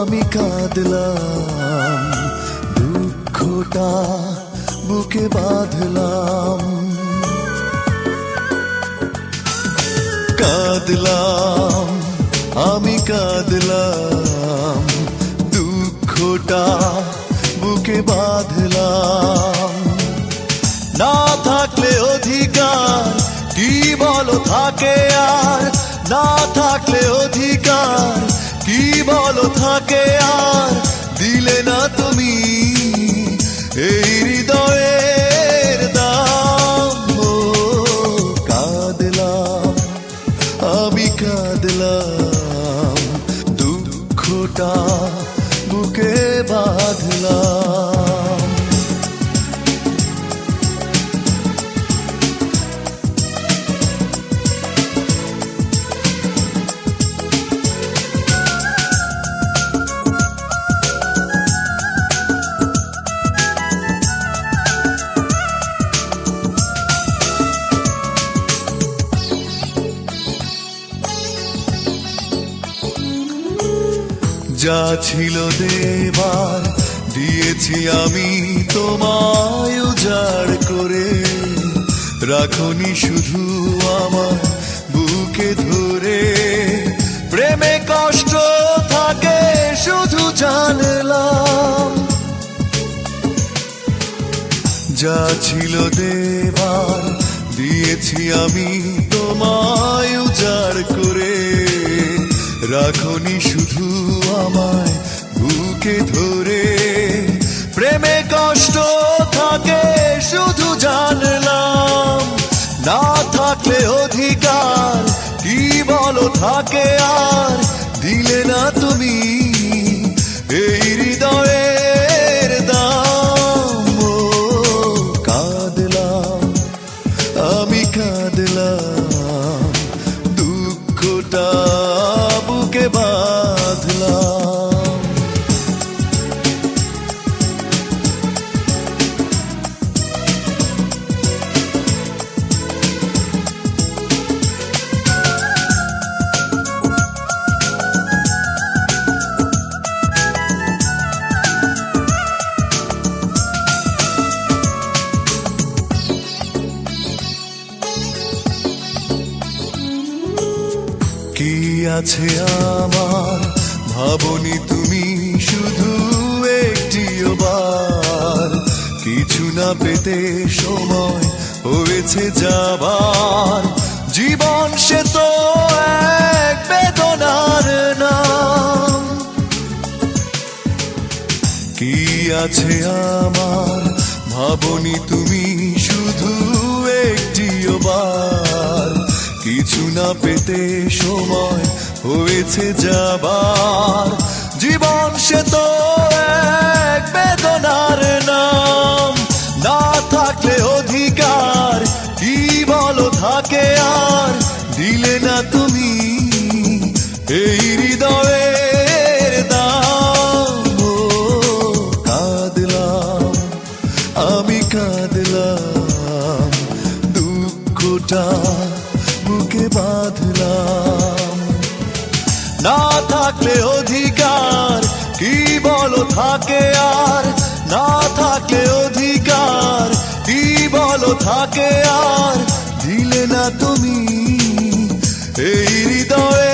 আমি কাঁদলাম, দুঃখটা বুকে বাঁধলাম। কাঁদলাম, আমি কাঁদলাম, দুঃখটা বুকে বাঁধলাম। না থাকলে অধিকার, কি বলো থাকে আর? না থাকলে অধিকার কি বলো থাকে আর দিলে না তুমি এই কাঁদলাম আমি দুঃখটা বুকে বাঁধলাম। যা ছিল দেবার, দিয়েছি আমি তোমায় উজাড় করে। রাখনি শুধু আমার বুকে ধরে। প্রেমে কষ্ট থাকে, শুধু জানলাম। যা ছিল দেবার, দিয়েছি আমি তোমায় উজাড় করে। রাখনি শুধু আমায় বুকে ধরে। প্রেমে কষ্ট থাকে, শুধু জানলাম। না থাকলে অধিকার, কি বলো থাকে আর? বুকে বাঁধলাম কি আছে আমার? ভাবনি তুমি শুধু একটিও বার। কিছু না পেতে সময় হয়েছে যাবার। জীবন সে তো এক বেদনার নাম। কি আছে আমার? ভাবনি তুমি না পেতে সময় হয়েছে যাবার। জীবন সে তো এক বেদনার নাম। না থাকলে অধিকার, কি বলো থাকে আর? দিলে না তুমি এই হৃদয়ের দাম। কাঁদলাম, আমি বাঁধলাম। না থাকলে অধিকার, কি বলো থাকে আর? না থাকলে অধিকার, কি বলো থাকে আর? দিলে না তুমি এই হৃদয়ে